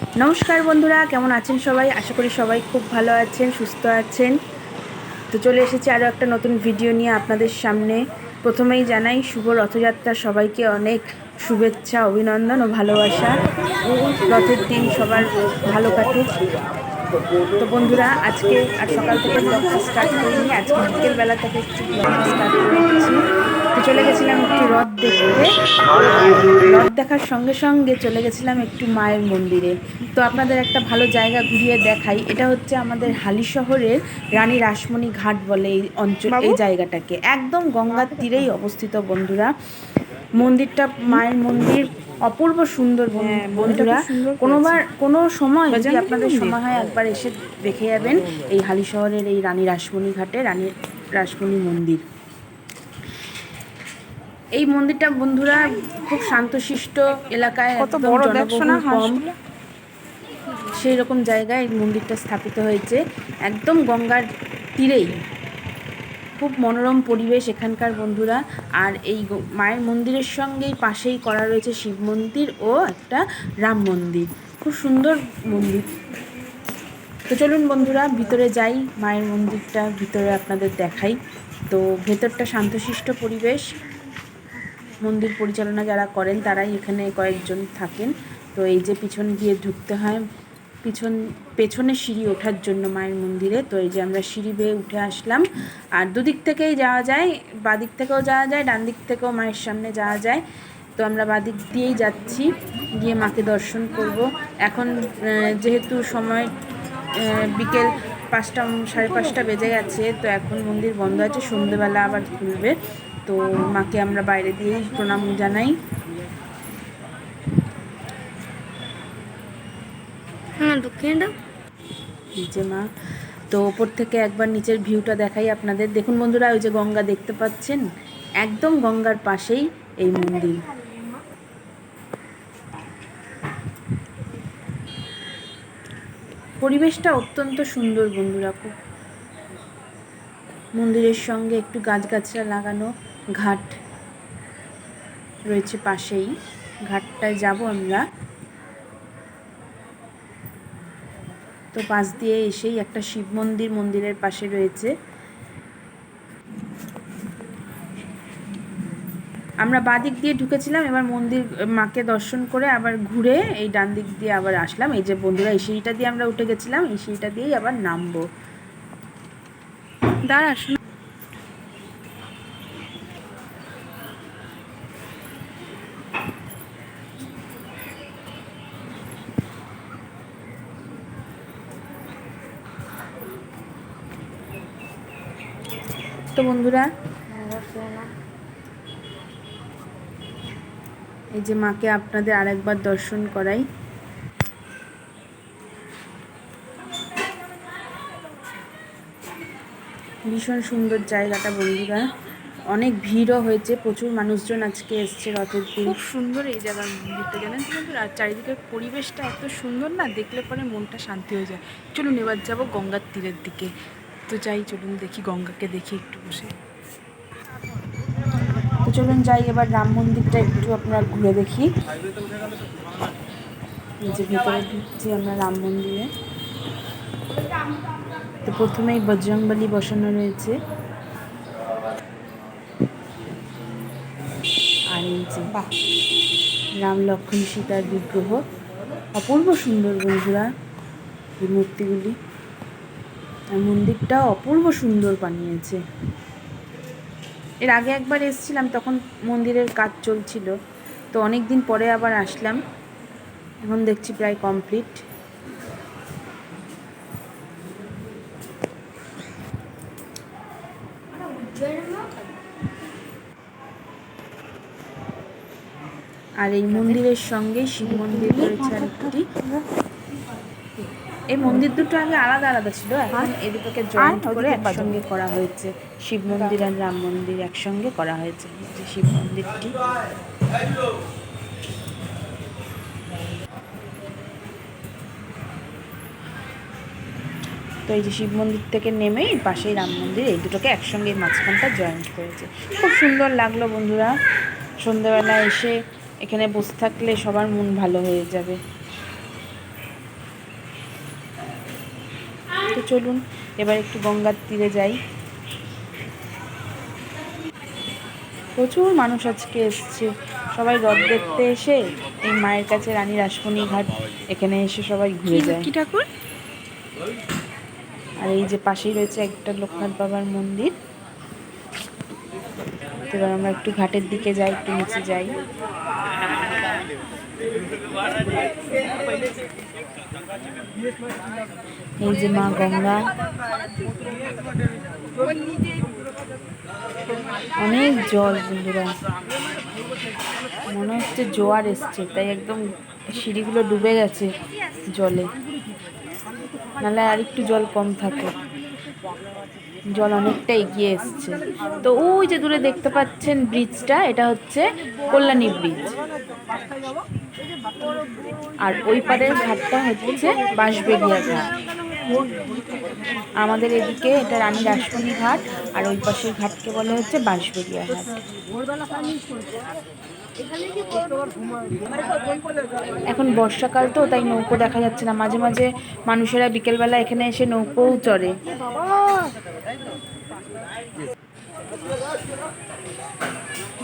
নমস্কার বন্ধুরা, কেমন আছেন সবাই? আশা করি সবাই খুব ভালো আছেন, সুস্থ আছেন। তো চলে এসেছি আরও একটা নতুন ভিডিও নিয়ে আপনাদের সামনে। প্রথমেই জানাই, শুভ রথযাত্রা, সবাইকে অনেক শুভেচ্ছা, অভিনন্দন ও ভালোবাসা। রথের দিন সবার ভালো কাটুক। তো বন্ধুরা, আজকে আর সকাল থেকে স্টার্ট করিনি, আজকে বিকেলবেলা থেকে একটু স্টার্ট তো চলে গেছিলাম একটি রথ দেখতে। রথ দেখার সঙ্গে সঙ্গে চলে গেছিলাম একটু মায়ের মন্দিরে। তো আপনাদের একটা ভালো জায়গা ঘুরিয়ে দেখাই। এটা হচ্ছে আমাদের হালি শহরের রানী রাসমণি ঘাট বলে এই অঞ্চল এই জায়গাটাকে। একদম গঙ্গার তীরেই অবস্থিত বন্ধুরা। মন্দিরটা মায়ের মন্দির অপূর্ব সুন্দর বন- বন্ধুরা। কোনোবার কোনো সময় যদি আপনাদের সময় হয় একবার এসে দেখে যাবেন। এই হালি শহরের এই রানী রাসমণি ঘাটে রানী রাসমণি মন্দির। এই মন্দিরটা বন্ধুরা খুব শান্তশিষ্ট এলাকায় কত একদম বড় দেখছ না জনবহুল কম। সেই রকম জায়গায় এই মন্দিরটা স্থাপিত হয়েছে। একদম গঙ্গার তীরেই। খুব মনোরম পরিবেশ এখানকার বন্ধুরা। আর এই মায়ের মন্দিরের সঙ্গেই পাশেই করা রয়েছে শিব মন্দির ও একটা রাম মন্দির। খুব সুন্দর মন্দির। তো চলুন বন্ধুরা ভিতরে যাই। মায়ের মন্দিরটা ভিতরে আপনাদের দেখাই। তো ভেতরটা শান্তশিষ্ট পরিবেশ। মন্দির পরিচালনা যারা করেন, তারাই এখানে কয়েকজন থাকেন। তো এই যে পিছন দিয়ে ঢুকতে হয়, পিছন, পেছনে সিঁড়ি ওঠার জন্য মায়ের মন্দিরে। তো এই যে আমরা সিঁড়ি বেয়ে উঠে আসলাম। আর দুদিক থেকেই যাওয়া যায়, বাদিক থেকেও যাওয়া যায়, ডান দিক থেকেও মায়ের সামনে যাওয়া যায়। তো আমরা বাদিক দিয়েই যাচ্ছি, গিয়ে মাকে দর্শন করব। এখন যেহেতু সময় বিকেল পাঁচটা, সাড়ে পাঁচটা বেজে গেছে, তো এখন মন্দির বন্ধ আছে, সন্ধেবেলা আবার খুলবে। তো মাকে আমরা বাইরে দিয়েই প্রণাম জানাই। হ্যাঁ যে মা। তো ওপর থেকে একবার নিচের ভিউটা দেখাই আপনাদের। দেখুন বন্ধুরা ওই যে গঙ্গা দেখতে পাচ্ছেন? একদম গঙ্গার পাশেই এই মন্দির। পরিবেশটা অত্যন্ত সুন্দর বন্ধুরা খুব। মন্দিরের সঙ্গে একটু গাছগাছরা লাগানো। ঘাট রয়েছে পাশেই। ঘাটটায় যাব আমরা। তো পাশ দিয়ে এসেই একটা শিব মন্দির, মন্দিরের পাশে রয়েছে। আমরা বাদিক দিয়ে ঢুকেছিলাম, এবার মন্দির, মাকে দর্শন করে আবার ঘুরে এই ডান দিক দিয়ে আবার আসলাম। এই যে বন্ধুরা, এই সিঁড়িটা দিয়ে আমরা উঠে গেছিলাম, এই সিঁড়িটা দিয়েই আবার নামবো। দাঁড়া তো বন্ধুরা? এই যে মাকে আপনাদের আরেকবার দর্শন করাই। ভীষণ সুন্দর জায়গাটা বন্ধুরা। অনেক ভিড়ও হয়েছে, প্রচুর মানুষজন আজকে এসছে রথের দিন। খুব সুন্দর এই জায়গার মন্দিরটা, জানেন তো বন্ধুরা? আর চারিদিকের পরিবেশটা এত সুন্দর না, দেখলে পরে মনটা শান্তি হয়ে যায়। চলুন এবার যাব গঙ্গার তীরের দিকে। তো যাই, চলুন দেখি, গঙ্গাকে দেখি একটু বসে। তো চলুন যাই, এবার রাম মন্দিরটা একটু আপনারা ঘুরে দেখি। যে ভিতরে ঢুকছি আমরা রাম মন্দিরে। তো প্রথমেই বজরংবলী বসানো রয়েছে। আর এই যে রাম লক্ষ্মণ সীতার বিগ্রহ। অপূর্ব সুন্দর বন্ধুরা, এই মূর্তিগুলি। মন্দিরটা অপূর্ব সুন্দর বানিয়েছে। এর আগে একবার এসেছিলাম, তখন মন্দিরের কাজ চলছিল। তো অনেক দিন পরে আবার আসলাম। এখন দেখছি প্রায় কমপ্লিট। আর এই মন্দিরের সঙ্গে শিব মন্দির রয়েছে আরেকটি। এই মন্দির দুটো আগে আলাদা আলাদা ছিল এখন এই দুটোকে জয়েন্ট করে একসঙ্গে করা হয়েছে। শিব মন্দির আর রাম মন্দির একসঙ্গে করা হয়েছে যে শিব মন্দিরটি। তো এই যে শিব মন্দির থেকে নেমেই পাশেই রাম মন্দির এই দুটোকে একসঙ্গে মাঝখানটা জয়েন্ট করেছে। খুব সুন্দর লাগল বন্ধুরা। সন্ধ্যেবেলা এসে এখানে বসে থাকলে সবার মন ভালো হয়ে যাবে। চলুন এবার একটু গঙ্গার তীরে যাই। প্রচুর মানুষ আজকে এসছে। সবাই রথ দেখতে এসে এই মায়ের কাছে রানী রাসমণি ঘাট এখানে এসে সবাই ঘুরে যায়। কি ঠাকুর? আর এই যে পাশেই রয়েছে একটা লোকনাথ বাবার মন্দির। এবার আমরা একটু ঘাটের দিকে যাই একটু নিচে যাই। এই যে মা গঙ্গা। অনেক জল বন্ধুরা। মনে হচ্ছে জোয়ার এসছে, তাই একদম সিঁড়িগুলো ডুবে গেছে জলে। নাহলে আর একটু জল কম থাকে। জল অনেকটা এগিয়ে এসছে। তো ওই যে দূরে দেখতে পাচ্ছেন ব্রিজটা এটা হচ্ছে কল্যাণী ব্রিজ আর ওই পারের ঘাটটা হচ্ছে বাঁশবেড়িয়া ঘাট আমাদের এদিকে এটা রানী রাসমণি ঘাট, আর ওই পাশের ঘাটকে বলে হচ্ছে বাঁশবেড়িয়া ঘাট। এখন বর্ষাকাল তো, তাই নৌকো দেখা যাচ্ছে না। মাঝে মাঝে মানুষেরা বিকেলবেলা এখানে এসে নৌকোও চড়ে।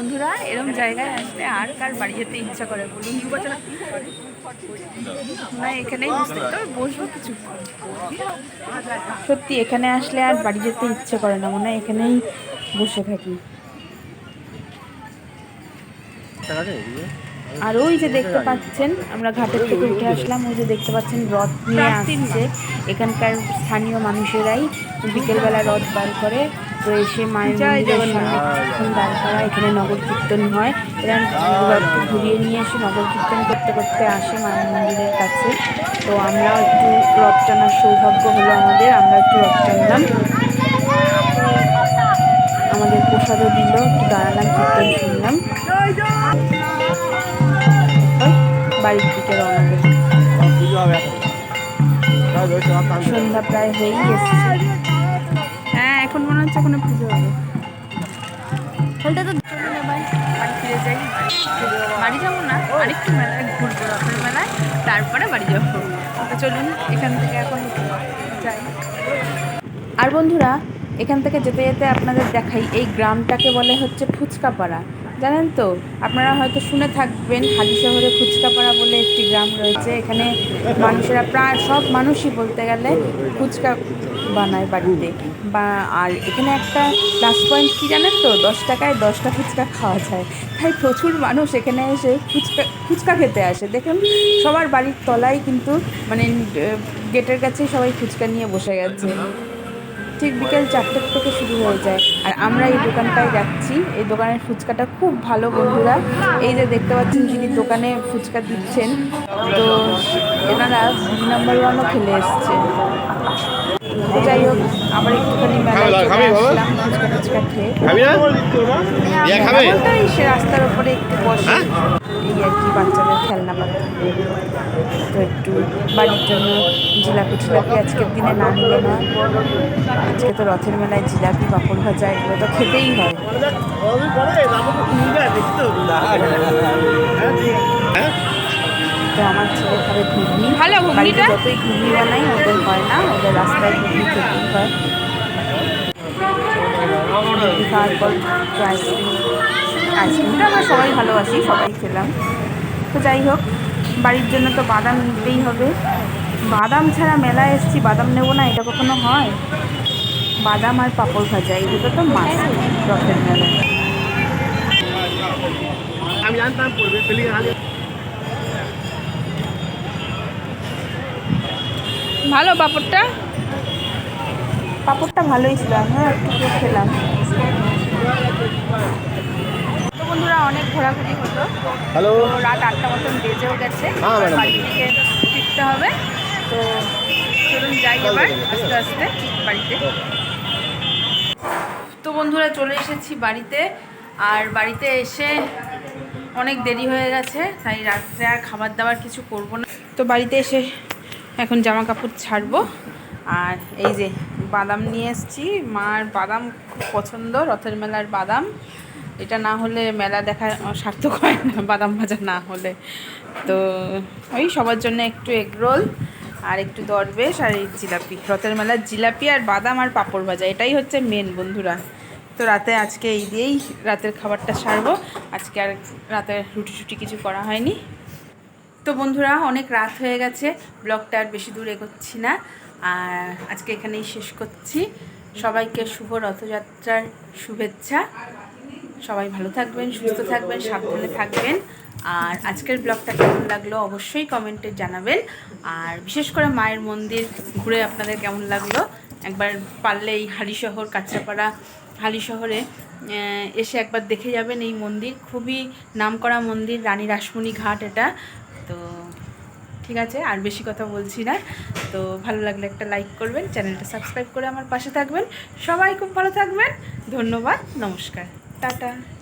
বন্ধুরা এরকম জায়গায় আসলে আর কার বাড়ি যেতে ইচ্ছা করে বলুন? না এখানেই বসতে এখানে বসবো কিছু সত্যি, এখানে আসলে আর বাড়ি যেতে ইচ্ছে করে না, মনে হয় এখানেই বসে থাকি। আর ওই যে দেখতে পাচ্ছেন আমরা ঘাটের থেকে উঠে আসলাম ওই যে দেখতে পাচ্ছেন রথ নিয়ে আসছে। এখানকার স্থানীয় মানুষেরাই বিকেলবেলা রথ বার করে তো এসে মায়ের মন্দিরের সামনে কিছুক্ষণ দাঁড় করা এখানে নগর কীর্তন হয়। এরা ঘুরিয়ে নিয়ে এসে নগর কীর্তন করতে করতে আসে মায়ের মন্দিরের কাছে। তো আমরা একটু রথ টানার সৌভাগ্য হলো আমাদের আমরা একটু রথ টানলাম। আমাদের প্রসাদও দিল একটু দাঁড়ালাম কীর্তন শুনলাম। বাড়ির দিকে সন্ধ্যা প্রায় হয়েই এসছে। হ্যাঁ এখন মনে হচ্ছে কোনো পুজো হবে। ফলটা তো ফিরে যাই বাড়ি যাব না, আরেকটু মেলায় ঘুরবো রথের মেলায় তারপরে বাড়ি যাব। তো চলুন, এখান থেকে এখন যাই। আর বন্ধুরা, এখান থেকে যেতে যেতে আপনাদের দেখাই, এই গ্রামটাকে বলে হচ্ছে ফুচকাপাড়া। জানেন তো, আপনারা হয়তো শুনে থাকবেন হালি শহরে ফুচকাপাড়া বলে একটি গ্রাম রয়েছে। এখানে মানুষেরা প্রায় সব মানুষই বলতে গেলে ফুচকা বানায় বাড়িতে। বা, আর এখানে একটা প্লাস পয়েন্ট কী জানেন তো, দশ টাকায় দশটা ফুচকা খাওয়া যায়। তাই প্রচুর মানুষ এখানে এসে ফুচকা ফুচকা খেতে আসে। দেখুন, সবার বাড়ির তলায় কিন্তু মানে গেটের কাছে সবাই ফুচকা নিয়ে বসে গেছে। ঠিক বিকেল চারটের থেকে শুরু হয়ে যায়। আর আমরা এই দোকানটায় যাচ্ছি। এই দোকানের ফুচকাটা খুব ভালো বন্ধুরা। এই যে দেখতে পাচ্ছেন যিনি দোকানে ফুচকা দিচ্ছেন। তো এনারা দুই নাম্বার ওয়ানও খেলে এসছে। যাই হোক আবার একটুখানি মেলায় চলে আসলাম ফুচকা ফুচকা খেয়ে। এই সে রাস্তার উপরে একটু বসে। এই আর কি বাচ্চাদের খেলনা পাতা। তো একটু বাড়ির জন্য জিলাপি টিলাপি আজকের দিনে না নিলে না। আজকে তো রথের মেলায় জিলাপি পাঁপড় ভাজা এগুলো তো খেতেই হয়। তো আমার ছেলে খাবে ঘুগনি। ভালো ঘুগনিটা? যতই ঘুগনি বানাই ওদের হয় না ওদের রাস্তায় ঘুগনি খেতেই হয়। খাওয়ার পর আইসক্রিম। আইসক্রিমটা আমরা সবাই ভালোবাসি সবাই খেলাম। তো যাই হোক বাড়ির জন্য তো বাদাম নিতেই হবে। বাদাম ছাড়া মেলায় এসেছি বাদাম নেব না এটা কখনো হয়? বাদাম আর পাঁপড় ভাজা এই দুটো তো মাছ রথের মেলায় আমি জানতাম ভালো পাপড়টা? পাপড়টা ভালোই ছিল আমিও একটু খেলাম। তো বন্ধুরা অনেক ঘোরাঘুরি হলো। হ্যালো। তো রাত আটটা মতন বেজেও গেছে। হ্যাঁ, বাড়ি থেকে ফিরতে হবে। তো চলুন যাই এবার আস্তে আস্তে বাড়িতে। তো বন্ধুরা চলে এসেছি বাড়িতে, আর বাড়িতে এসে অনেক দেরি হয়ে গেছে, তাই রাত্রে আর খাবার দাবার কিছু করব না। তো বাড়িতে এসে এখন জামা কাপড় ছাড়বো, আর এই যে বাদাম নিয়ে এসেছি। মার বাদাম খুব পছন্দ, রথের মেলার বাদাম। এটা না হলে মেলা দেখা সার্থক হয় না, বাদাম ভাজা না হলে। তো ওই সবার জন্য একটু এগরোল আর একটু দরবেশ আর এই জিলাপি। রথের মেলার জিলাপি আর বাদাম আর পাঁপড় ভাজা, এটাই হচ্ছে মেন বন্ধুরা। তো রাতে আজকে এই দিয়েই রাতের খাবারটা সারবো। আজকে আর রাতে রুটি টুটি কিছু করা হয়নি। তো বন্ধুরা, অনেক রাত হয়ে গেছে, ব্লগটা আর বেশি দূর এগোচ্ছি না। আর আজকে এখানেই শেষ করছি। সবাইকে শুভ রথযাত্রার শুভেচ্ছা। সবাই ভালো থাকবেন, সুস্থ থাকবেন, সাবধানে থাকবেন। আর আজকের ব্লগটা কেমন লাগল অবশ্যই কমেন্টে জানাবেন। আর বিশেষ করে মায়ের মন্দির ঘুরে আপনাদের কেমন লাগল? একবার পারলে এই হালিশহর কাঁচরাপাড়া হালিশহরে এসে একবার দেখে যাবেন এই মন্দির। খুবই নামকরা মন্দির, রানী রাসমণি ঘাট এটা। তো ঠিক আছে, আর বেশি কথা বলছি না। তো ভালো লাগলে একটা লাইক করবেন, চ্যানেলটা সাবস্ক্রাইব করে আমার পাশে থাকবেন। সবাই খুব ভালো থাকবেন। ধন্যবাদ, নমস্কার। টাটা।